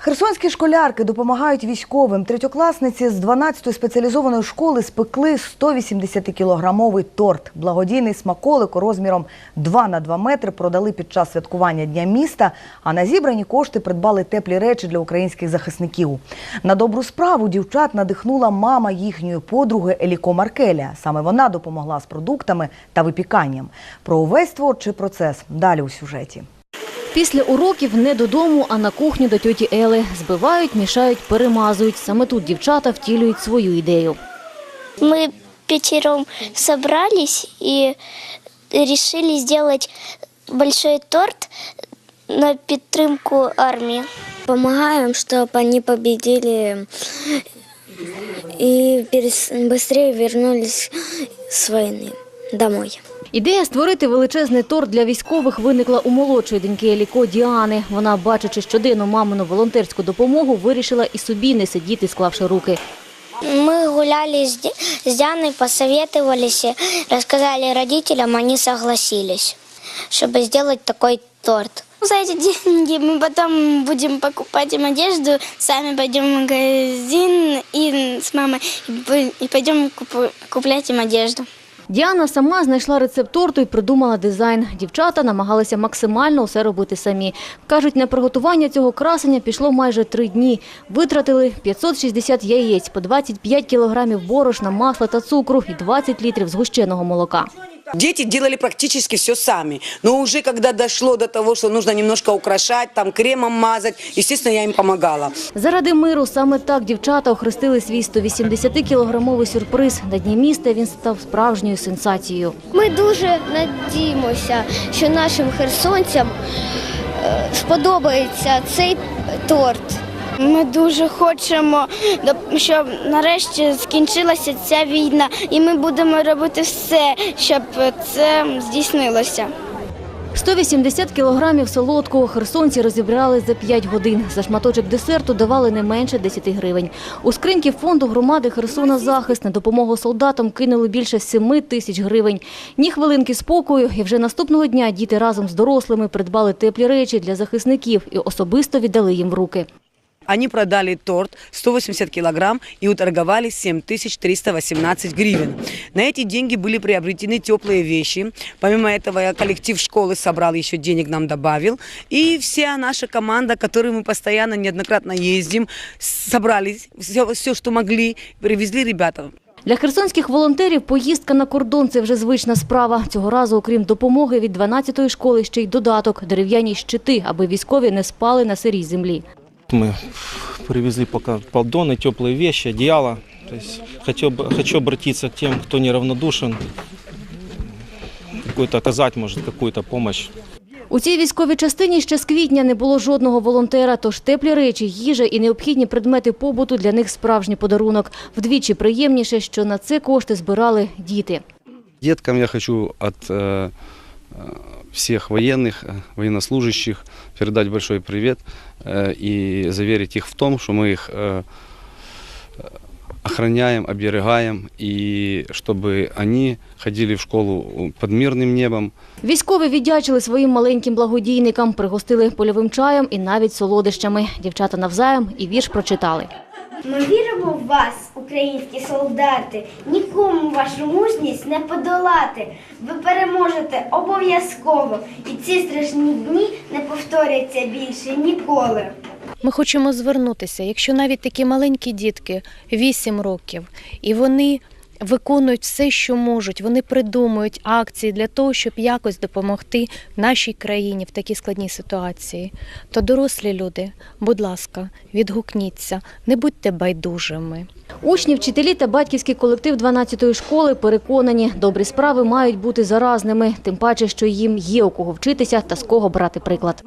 Херсонські школярки допомагають військовим. Третьокласниці з 12-ї спеціалізованої школи спекли 180-кілограмовий торт. Благодійний смаколик розміром 2 на 2 метри продали під час святкування Дня міста, а на зібрані кошти придбали теплі речі для українських захисників. На добру справу дівчат надихнула мама їхньої подруги Еліко Маркеля. Саме вона допомогла з продуктами та випіканням. Про увесь творчий процес далі у сюжеті. Після уроків не додому, а на кухню до тьоті Ели. Збивають, мішають, перемазують. Саме тут дівчата втілюють свою ідею. Мы пятером собрались и решили сделать большой торт на підтримку армии. Помогаем, чтобы они победили и перес- быстрее вернулись с войны домой. Ідея створити величезний торт для військових виникла у молодшої доньки Еліко Діани. Вона, бачачи щоденну мамину волонтерську допомогу, вирішила і собі не сидіти, склавши руки. Мы гуляли с, Ди- с Дианой, посоветовались, и рассказали родителям, они согласились, чтобы сделать такой торт. За эти деньги мы потом будем покупать им одежду, сами пойдем в магазин и с мамой и бу- и пойдем купу- куплять им одежду. Діана сама знайшла рецепт торту і придумала дизайн. Дівчата намагалися максимально усе робити самі. Кажуть, на приготування цього красення пішло майже три дні. Витратили 560 яєць, по 25 кілограмів борошна, масла та цукру і 20 літрів згущеного молока. Дети делали практически все сами. Но уже когда дошло до того, что нужно немножко украшать, там кремом мазать, естественно, я им помогала. Заради миру саме так дівчата охрестили свій 180-кілограмовий сюрприз. На дні міста він став справжньою сенсацією. Ми дуже надіємося, що нашим херсонцям е, сподобається цей торт. Ми дуже хочемо, щоб нарешті скінчилася ця війна, і ми будемо робити все, щоб це здійснилося. 180 кілограмів солодкого херсонці розібрали за 5 годин. За шматочок десерту давали не менше 10 гривень. У скриньки фонду громади Херсона «Захист» на допомогу солдатам кинули більше 7 тисяч гривень. Ні хвилинки спокою, і вже наступного дня діти разом з дорослими придбали теплі речі для захисників і особисто віддали їм в руки. Они продали торт 180 килограмм и уторговали 7318 гривен. На эти деньги были приобретены теплые вещи. Помимо этого, я коллектив школы собрал, еще денег нам добавил. И вся наша команда, которой мы постоянно, неоднократно ездим, собрались, все, все что могли, привезли ребятам. Для херсонських волонтерів поїздка на кордон – це вже звична справа. Цього разу, окрім допомоги від 12-ї школи, ще й додаток – дерев'яні щити, аби військові не спали на сирій землі. Мы привезли пока поддоны, теплые вещи, одеяло. То есть хочу, бы- хочу обратиться к тем, кто неравнодушен, какую-то оказать, может, какую-то помощь. У цій військовій частині ще з квітня не було жодного волонтера, тож теплі речі, їжа і необхідні предмети побуту для них справжній подарунок. Вдвічі приємніше, що на це кошти збирали діти. Деткам я хочу от э, э, всех военных, э, военнослужащих передать большой привет э, и заверить их в том, что мы их э, охраняем, оберегаем, и чтобы они ходили в школу под мирным небом, Військові віддячили своїм маленьким благодійникам, пригостили польовим чаєм і навіть солодощами. Дівчата навзаєм і вірш прочитали. Ми віримо в вас, українські солдати. Нікому вашу мужність не подолати. Ви переможете обов'язково, і ці страшні дні не повторяться більше ніколи. Ми хочемо звернутися, якщо навіть такі маленькі дітки 8 років, і вони виконують все, що можуть, вони придумують акції для того, щоб якось допомогти нашій країні в такій складній ситуації, то дорослі люди, будь ласка, відгукніться, не будьте байдужими. Учні, вчителі та батьківський колектив 12-ї школи переконані, добрі справи мають бути заразними, тим паче, що їм є у кого вчитися та з кого брати приклад.